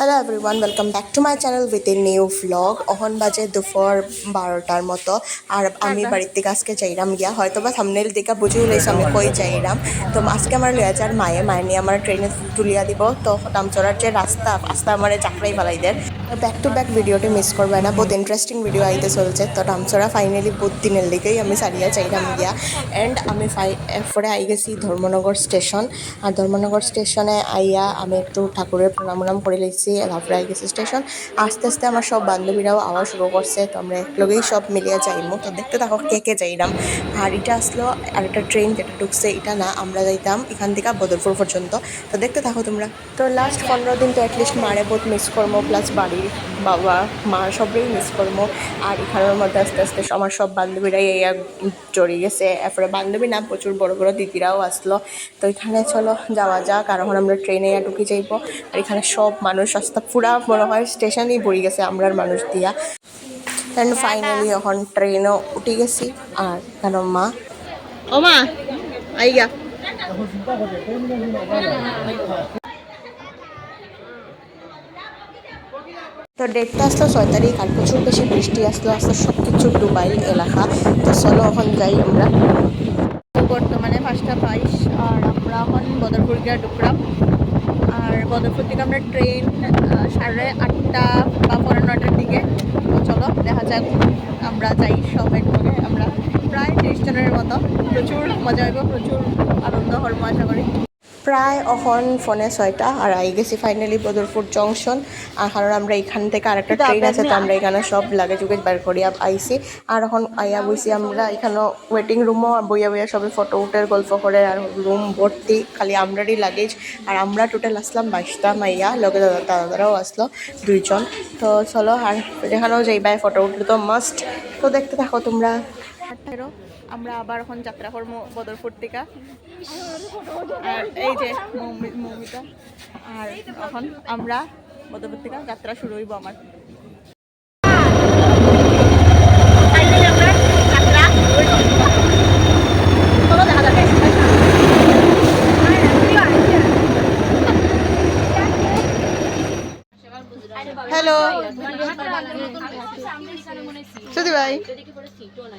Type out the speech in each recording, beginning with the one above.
Hello everyone welcome back to my channel with a new vlog অহন বাজে দুপুর বারোটার মতো। আর আমি বাড়ির থেকে আজকে যাইরাম গিয়া। হয়তো বা সামনের দিকে বুঝে উলাইছি আমি কই যাইরাম। তো আজকে আমার লয়া যার মায়ে মায়ে নিয়ে আমার ট্রেনে তুলিয়া দিব। তো দামচড়ার যে রাস্তা রাস্তা আমার চাকরাই বালাইদের ব্যাক টু ব্যাক ভিডিওটি মিস করবে না। বহুত ইন্টারেস্টিং ভিডিও আইতে চলছে। তো দামচড়া ফাইনালি বহুত দিনের দিকেই আমি সারিয়া চাইরাম গিয়া। অ্যান্ড আমি ফাই এরপরে আই গেছি ধর্মনগর স্টেশন আর ধর্মনগর স্টেশনে আইয়া আমি একটু ঠাকুরের প্রণাম উনাম করে লিখছি তারপরে আই গেছি স্টেশন আস্তে আস্তে আমার সব বান্ধবীরাও আওয়া শুরু করছে, তো আমরা একলগেই সব মিলিয়ে যাইমু। তো দেখতে থাকো কে কে যাইলাম। আর এটা আসলো আর একটা ট্রেন যেটা ঢুকছে, এটা না, আমরা যাইতাম এখান থেকে বদরপুর পর্যন্ত। তো দেখতে থাকো তোমরা। তো লাস্ট পনেরো দিন তো অ্যাটলিস্ট মারে বহুত মিস করব প্লাস বাড়ির বাবা, মা সবই মিস করব আর এখানের মধ্যে আস্তে আস্তে আমার সব বান্ধবীরাই এই জড়িয়ে গেছে। এরপরে বান্ধবী না, প্রচুর বড় বড় দিদিরাও আসলো। তো এখানে চলো, যাওয়া যাক। আর আমরা ট্রেনে ঢুকে যাইবো। আর এখানে সব মানুষ রাস্তা পুরা মনে হয় স্টেশনেই ভরে গেছে আমরার মানুষ দিয়া। অ্যান্ড ফাইনালি এখন ট্রেনও উঠে গেছি আর কেন মা। ও মা আইগা তো ডেটটা আসলো ছয় তারিখ আর প্রচুর বেশি বৃষ্টি আসলো আসলো সব কিছু ডুবাই এলাকা। তো চলো এখন যাই আমরা। বর্তমানে পাঁচটা বাইশ আর আমরা এখন বদরপুর গিয়া ঢুকলাম আর বদরপুর থেকে আমরা ট্রেন সাড়ে আটটা বা পনেরো নটার দিকে। চলো, দেখা যাক, আমরা যাই সব একভাবে আমরা প্রায় তিরিশ জনের মতো। প্রচুর মজা হইব, প্রচুর আনন্দ হরম আশা করি। প্রায় অখন ফোনে ছয়টা আর আই গেছি ফাইনালি বদরপুর জংশন আর কারণ আমরা এখান থেকে আরেকটা ট্রেন আছে তো আমরা এখানে সব লাগেজ উগেজ বার করিয়া আইছি আর এখন আইয়া বইছি আমরা এখানে ওয়েটিং রুমও বইয়া বইয়া সবে ফটো উঠে গল্প করে আর রুম ভর্তি খালি আমরারই লাগেজ আর আমরা টোটাল আসলাম বাইশটা মাইয়া লগে দাদা দাদারাও আসলো দুইজন তো চলো আর যেখানেও যাইবাই ফটো উঠলে তো মাস্ট তো দেখতে থাকো তোমরা। আমরা আবার এখন যাত্রা করব বদরপুর থেকে। আর এই যে মৌমি- মৌমিতা। আর এখন আমরা বদরপুর থেকে যাত্রা শুরু হইব আমার। হ্যালো। সুদি ভাই।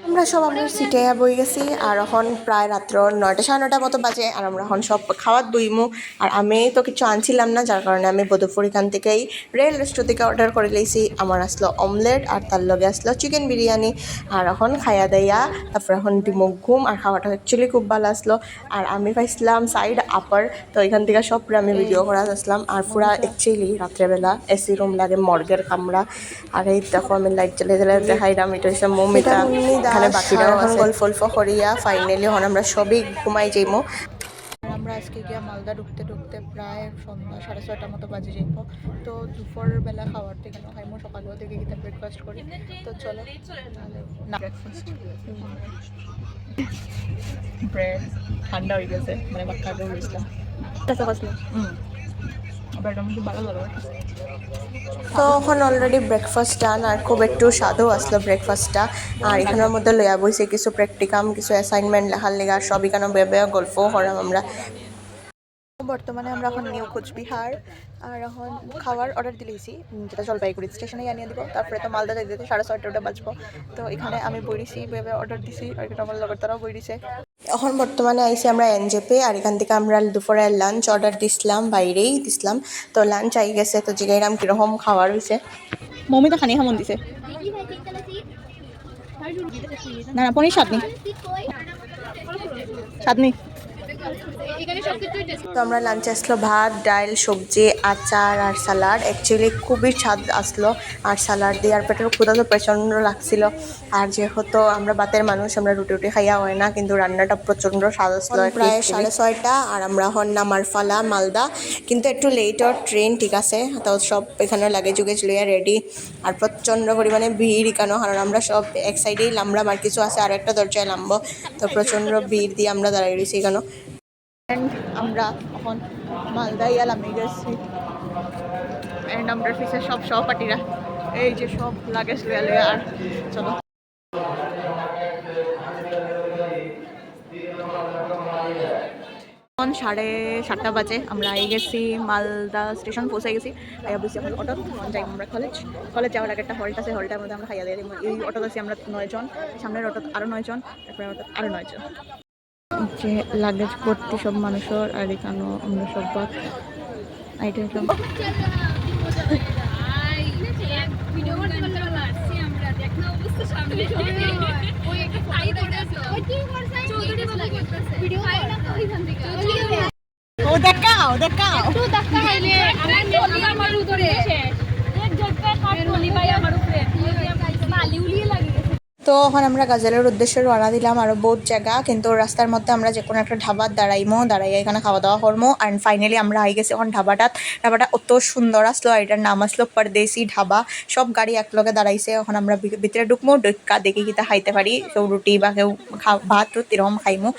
আমরা সব আমরা সিটে বই গেছি আর এখন প্রায় রাত্র নয়টা সাড়ে নটার মতো বাজে আর আমরা এখন সব খাওয়ার বইমু আর আমি তো কিছু আনছিলাম না যার কারণে আমি বদরপুর এখান থেকেই রেল রেস্টো থেকে অর্ডার করে লইছি আমার আসলো অমলেট আর তার লগে আসলো চিকেন বিরিয়ানি। আর এখন খাইয়া দাইয়া তারপর এখন ডিমো ঘুম আর খাওয়াটা অ্যাকচুয়ালি খুব ভালো আসলো। আর আমি পাইছিলাম সাইড আপার তো এখান থেকে সব আমি ভিডিও করা আসলাম। আর পুরা অ্যাকচুয়ালি রাত্রেবেলা এসি রুম লাগে মর্গের কামরা। আর এই দেখো আমি লাইট জ্বলে জ্বলে দেখাইলাম এটা হচ্ছে মমিতা। এখানে বাকিরাও গল্প অল্প করিয়া ফাইনালি এখন আমরা সবই ঘুমাই যাইমো। আমরা আজকে গিয়া মালদা ঢুকতে ঢুকতে প্রায় সন্ধ্যা সাড়ে ছয়টার মতো বাজে যাইব। তো দুপুর বেলা খাওয়ার থেকে না খাইমো সকালেও থেকে গিয়ে ব্রেকফাস্ট করি। তো চলো না ব্রেকফাস্ট ব্রেড ঠান্ডা হয়ে গেছে মানে বাক্কা তো এখন অলরেডি ব্রেকফাস্ট ডান আর খুব একটু স্বাদও আসলো ব্রেকফাস্টটা আর এখানের মধ্যে লইয়া বইছে কিছু প্র্যাকটিকাম কিছু অ্যাসাইনমেন্ট লেখার লেগা সব এখানে বেয়া গল্পও করাম আমরা। বর্তমানে আমরা এখন নিউ কোচবিহার আর এখন খাওয়ার অর্ডার উম, যেটা জলপাইগুড়ি স্টেশনে আনিয়ে দিব। তারপরে তো মালদা যাইতে সাড়ে ছয়টা বাজবো। তো এখানে আমি বইরিছি ভেবে অর্ডার দিছি আর এটা আমার লগর তারাও বইরিছে। এখন বর্তমানে আইসি আমরা এনজেপে, আর এখান থেকে আমরা দুপুরে লাঞ্চ অর্ডার দিছিলাম, বাইরেই দিছিলাম। তো লাঞ্চ আই গেছে, তো জিগাই নাম কীরকম খাবার হয়েছে মমিতা খানি হামন দিছে। না না, পনির চাটনি চাটনি তো আমরা লাঞ্চে আসলো ভাত ডাল সবজি আচার আর সালাড অ্যাকচুয়ালি খুবই স্বাদ আসলো আর সালাড দিয়ে আর পেটের ক্ষুদা তো প্রচণ্ড লাগছিল। আর যেহেতু আমরা বাতের মানুষ আমরা রুটি রুটি খাইয়া হয় না কিন্তু রান্নাটা প্রচণ্ড স্বাদ আসলো প্রায় সাড়ে ছয়টা আর আমরা হন নামার ফালা মালদা। কিন্তু একটু লেটর ট্রেন ঠিক আছে তো সব এখানে লাগে জুগেজ লইয়া রেডি আর প্রচণ্ড পরিমাণে ভিড় কেন কারণ আমরা সব এক সাইডেই লামড়াম আর কিছু আছে আর একটা দরজায় লামবো। তো প্রচণ্ড ভিড় দিয়ে আমরা দাঁড়িয়ে রয়েছি কেন অ্যান্ড আমরা এখন মালদা ইয়ালাম গেছি। অ্যান্ড আমরা পিছিয়ে সব সহপাঠীরা। এই যে সব লাগেজ লইয়া লইয়া আর চলো। এখন সাড়ে সাতটা বাজে, আমরা আই গেছি মালদা স্টেশন, পৌঁছে গেছি। আইয়া বসে এখন অটো যাই আমরা কলেজ কলেজ যাওয়ার আগে একটা হল্ট আছে হলটার মধ্যে আমরা খাইয়া দিই এই অটো আছি আমরা নয়জন, সামনের অটো আরও নয়জন, তারপরে অটো আরও নয়জন। যে লাগেজ ভর্তি সব মানুষের আর এখানেও আমরা সব বাদ আইটা সব। করতে করতে আমরা ও দেখাও দেখাও। একটু ধাক্কা উপরে। এক ঝটকা কাট নলি ভাই আমার উপরে বালি উলিয়ে লাগে গেছে তো এখন আমরা গাজলের উদ্দেশ্যে রওনা দিলাম আরও বহুত জায়গা, কিন্তু রাস্তার মধ্যে আমরা যে কোনো একটা ঢাবার দাঁড়াইমো দাঁড়াই এখানে খাওয়া দাওয়া করমো। অ্যান্ড ফাইনালি আমরা আই গেছি এখন ঢাবাটাত ঢাবাটা অত সুন্দর আসলো আর এটার নাম আসলো পরদেশি ঢাবা সব গাড়ি একলগে দাঁড়াইছে, এখন আমরা ভিতরে ঢুকবো ডুকা দেখি কিতা খাইতে পারি। কেউ রুটি বা কেউ ভাত টুত এরকম খাইমু।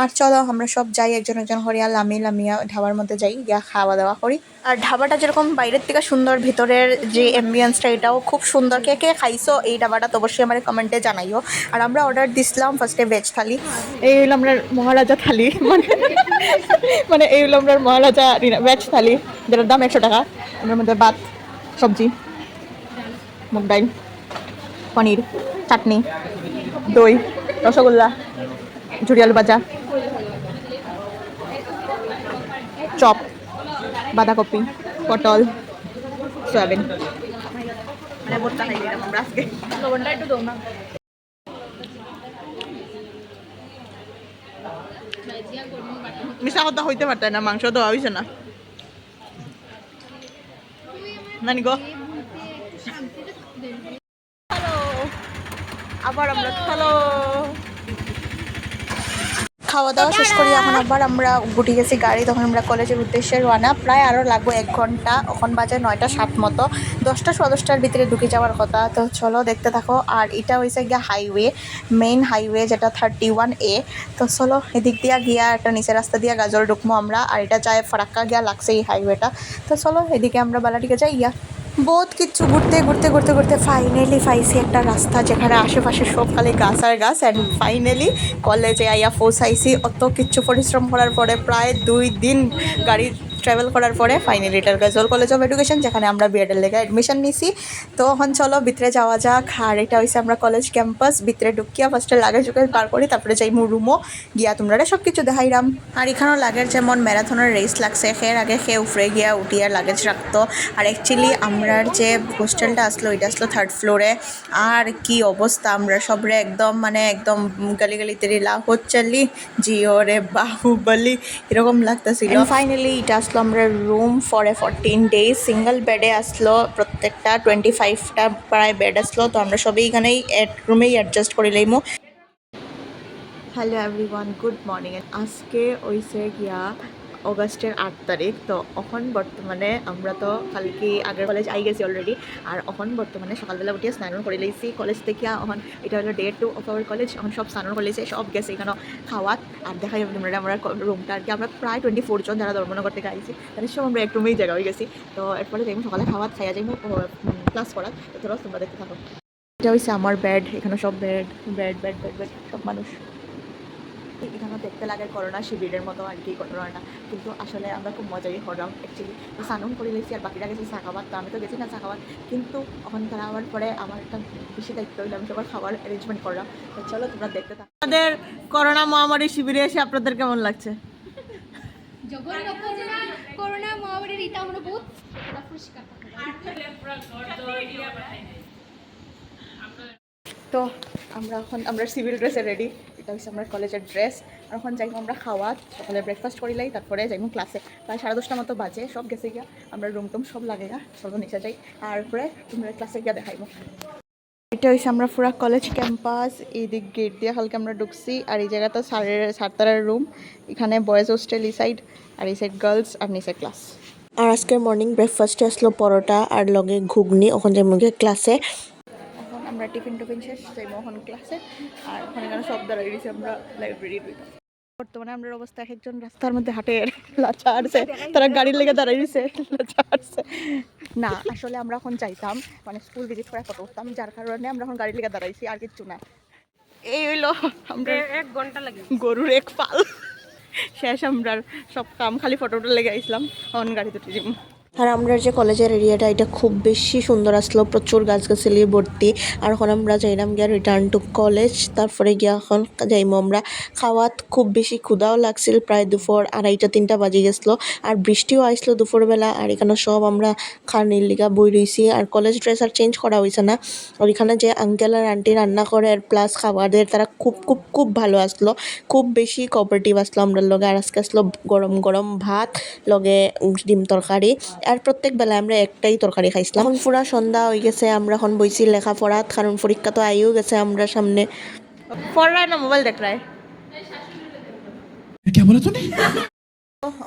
আর চলো আমরা সব যাই, একজন একজন করিয়া লামি লামিয়া ঢাবার মধ্যে যাই, গিয়া খাওয়া দাওয়া করি। আর ঢাবাটা যেরকম বাইরের থেকে সুন্দর, ভিতরের যে এমবিয়েন্সটা এটাও খুব সুন্দর। কে কে খাইছো এই ঢাবাটা তো অবশ্যই আমার কমেন্টে জানাইও আর আমরা অর্ডার দিছিলাম ফার্স্টে ভেজ থালি। এই হলো আমরা মহারাজা থালি মানে মানে এই হলো আমরা মহারাজা ভেজ থালি যেটার দাম একশো টাকা। এর মধ্যে ভাত সবজি মুগ ডাল পনির চাটনি দই রসগোল্লা ঝুড়িয়াল ভাজা চপ বাঁধাকপি পটল সয়াবিন। মানে ভর্তা খাই দিলাম আমরা আজকে। লবণটা একটু দাও না। মিশা কথা হইতে পারতাই না মাংস দেওয়া হয়েছে না। নানি গো। আবার আমরা হ্যালো খাওয়া দাওয়া শেষ করি, এখন আবার আমরা গুটি গেছি গাড়ি, তখন আমরা কলেজের উদ্দেশ্যে রওনা। প্রায় আরও লাগবো এক ঘণ্টা, এখন বাজে নয়টা সাত মতো। দশটা সোয়া দশটার ভিতরে ঢুকে যাওয়ার কথা, তো চলো দেখতে থাকো। আর এটা হয়েছে গিয়া হাইওয়ে মেইন হাইওয়ে যেটা থার্টি ওয়ান এ তো চলো, এদিক দিয়া গিয়া, একটা নিচের রাস্তা দিয়া গাজল ঢুকবো আমরা, আর এটা যায় ফারাক্কা গিয়া লাগছে এই হাইওয়েটা তো চলো, এদিকে আমরা বালাটিকে যাই গিয়া। বহুত কিছু ঘুরতে ঘুরতে ঘুরতে ঘুরতে ফাইনালি পাইছি একটা রাস্তা যেখানে আশেপাশে সব খালি গাছ আর গাছ অ্যান্ড ফাইনালি কলেজে আইয়া পৌঁছাইছি। অত কিছু পরিশ্রম করার পরে প্রায় দুই দিন গাড়ি ট্রাভেল করার পরে ফাইনালি এটার গাজল কলেজ অফ এডুকেশন যেখানে আমরা বিএডের লেগে অ্যাডমিশন নিছি। তো এখন চলো ভিতরে যাওয়া যাক। আর এটা হয়েছে আমরা কলেজ ক্যাম্পাস ভিতরে ঢুকিয়া ফার্স্টে লাগেজ উকেজ পার করি, তারপরে যাই মু রুমও গিয়া তোমরা সব কিছু দেখাইরাম। আর এখানেও লাগের যেমন ম্যারাথনের রেস লাগছে, সের আগে সে উফরে গিয়া উঠিয়া লাগেজ রাখতো। আর অ্যাকচুয়ালি আমরার যে হোস্টেলটা আসলো এটা আসলো থার্ড ফ্লোরে আর কি অবস্থা, আমরা সবরে একদম মানে একদম গালি গালি তেরি লাভ হচ্ছালি জিও রে বাহুবলি, এরকম লাগতেছিল। ফাইনালি এটা আসলো আমরা room for a fourteen days single বেডে আসলো, প্রত্যেকটা টোয়েন্টি ফাইভটা প্রায় বেড আসলো, তো আমরা সবই এখানেই রুমেই অ্যাডজাস্ট করে লইমু হ্যালো এভরিওয়ান গুড মর্নিং আজকে ওইসে গিয়া অগস্টের আট তারিখ। তো এখন বর্তমানে আমরা তো কালকে আগের কলেজ আই গেছি অলরেডি আর এখন বর্তমানে সকালবেলা উঠিয়ে স্নান করে লইছি। কলেজ থেকে এখন এটা হলো day two of our college এখন সব স্নান করে লইছে, সব গেছে এখানে খাওয়াত। আর দেখা যাবে তোমরা আমরা রুমটা আর কি, আমরা প্রায় টোয়েন্টি ফোর জন যারা ধর্মনগর থেকে আইছি, তাদের সব আমরা এক রুমেই জায়গা হয়ে গেছি। তো এরপরে যাইমু সকালে খাওয়াত, খাইয়া যাইমু ক্লাস করাত। তো তোমরা দেখতে থাকো। এটা হচ্ছে আমার বেড এখানে সব bed bed bed bed bed সব মানুষ। এখানে দেখতে লাগে করোনা শিবিরের মতো আর কি করোনাটা কিন্তু আসলে আমরা খুব মজাই করলাম অ্যাকচুয়ালি তো স্নানন করে গেছি আর বাকিরা গেছে খাবার তো আমি তো গেছি না খাবার কিন্তু ওখানে তারা আবার পরে আমার একটা বেশি দায়িত্ব হইল আমি সবার খাবার অ্যারেঞ্জমেন্ট করলাম। তো চলো তোমরা দেখতে থাকো। আমাদের করোনা মহামারী শিবিরে এসে আপনাদের কেমন লাগছে? করোনা করোনা মহামারীর এটা আমরা বহুত তো আমরা এখন আমরা সিভিল ড্রেসে রেডি এটা হচ্ছে আমার কলেজের ড্রেস আর এখন যাইবো আমরা খাওয়া, সকালে ব্রেকফাস্ট করিলাই তারপরে যাইবো ক্লাসে প্রায় সাড়ে দশটা মতো বাজে, সব গেছে গিয়া। আমরা রুম টুম সব লাগে গা, সব নিচে যাই। তারপরে তোমরা ক্লাসে গিয়া দেখাইবো এটা হচ্ছে আমরা পুরা কলেজ ক্যাম্পাস এই দিক গেট দিয়ে হালকা আমরা ঢুকছি। আর এই জায়গাটা সারের সারতারার রুম এখানে বয়েজ হোস্টেল এই সাইড আর এই সাইড গার্লস আর নিচে ক্লাস আর আজকে মর্নিং ব্রেকফাস্টে আসলো পরোটা, আর লগে ঘুগনি। ওখান মুখে ক্লাসে আমরা টিফিন টুফিন শেষ যাইবো এখন ক্লাসে আর ওখানে এখানে সব দাঁড়াই রয়েছে আমরা লাইব্রেরির বর্তমানে আমরা অবস্থা এক একজন রাস্তার মধ্যে হাঁটে লাচা আসছে তারা গাড়ির লেগে দাঁড়াই রয়েছে লাচা আসছে না আসলে আমরা এখন চাইতাম মানে স্কুল ভিজিট করার ফটো উঠতাম যার কারণে আমরা এখন গাড়ির লেগে দাঁড়াইছি আর কিচ্ছু না। এই হইল আমরা এক ঘণ্টা লাগে। গরুর এক পাল। শেষ আমরা সব কাম খালি ফটোটা লেগে আইসলাম অন উঠে যাব আর আমরা যে কলেজের এরিয়াটা এটা খুব বেশি সুন্দর আসলো। প্রচুর গাছগাছালি, ভর্তি। আর এখন আমরা যাইলাম গিয়া রিটার্ন টু কলেজ তারপরে গিয়া এখন যাইমো আমরা। খাওয়াত খুব বেশি ক্ষুদাও লাগছিল, প্রায় দুপুর আড়াইটা, তিনটা বাজে গেছিল। আর বৃষ্টিও আইসলো দুপুরবেলা। আর এখানে সব আমরা খানির লিগা বই রইছি। আর কলেজ ড্রেস আর চেঞ্জ করা হয়েছে না। আর এখানে যে আঙ্কেল আর আন্টি রান্না করে, আর প্লাস খাবারের তারা খুব খুব খুব ভালো আসলো। খুব বেশি কোঅপারেটিভ আসলো আমরা লগে। আর আজকে আসলো গরম গরম ভাত, লগে ডিম তরকারি। আর প্রত্যেক বেলা আমরা একটাই তরকারি খাইছিলাম। এখন পুরা সন্ধ্যা হয়ে গেছে আমরা এখন বইছি লেখা পড়া কারণ পরীক্ষা তো আইও গেছে আমরা সামনে। পড় না মোবাইল দেখ রায়।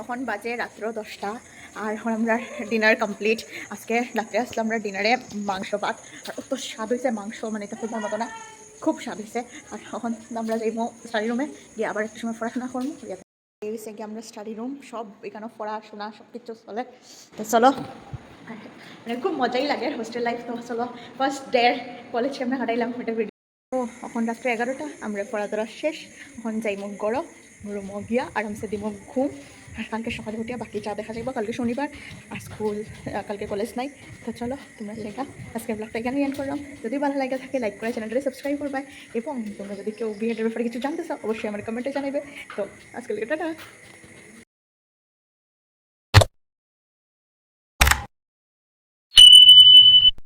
এখন বাজে রাত্র দশটা আর এখন আমরা ডিনার কমপ্লিট। আজকে রাত্রে আসলে আমরা ডিনারে মাংস ভাত। আর অত স্বাদ হয়েছে মাংস মানে এটা খুব মতো না। খুব স্বাদ হয়েছে আর এখন আমরা যাইব স্টাডি রুমে গিয়ে আবার একটু সময় পড়াশোনা করব হচ্ছে কি আমরা স্টাডি রুম সব এখানে পড়াশোনা সব কিছু চলে। তো চলো। মানে খুব মজাই লাগে হোস্টেল লাইফ তো, চলো। ফার্স্ট ডে কলেজ আমরা কাটাইলাম ওটা ভিডিও ও এখন রাত্রে এগারোটা, আমরা পড়াধরা শেষ। এখন যাই মুখ গরম রুমও গিয়া, আরামসে দিব ঘুম। আর কালকে সকালে উঠে বাকি চা দেখা যাবে কালকে শনিবার আর স্কুল কালকে কলেজ নাই। তো চলো, তোমরা সেটা আজকে ব্লগটা এখানে এন্ড করলাম। যদি ভালো লাগে থাকে লাইক করে চ্যানেলটা সাবস্ক্রাইব করবে। এবং তোমরা যদি কেউ বিহেডের ব্যাপারে কিছু জানতে চাও, অবশ্যই আমার কমেন্টে জানাবে তো আজকে টাটা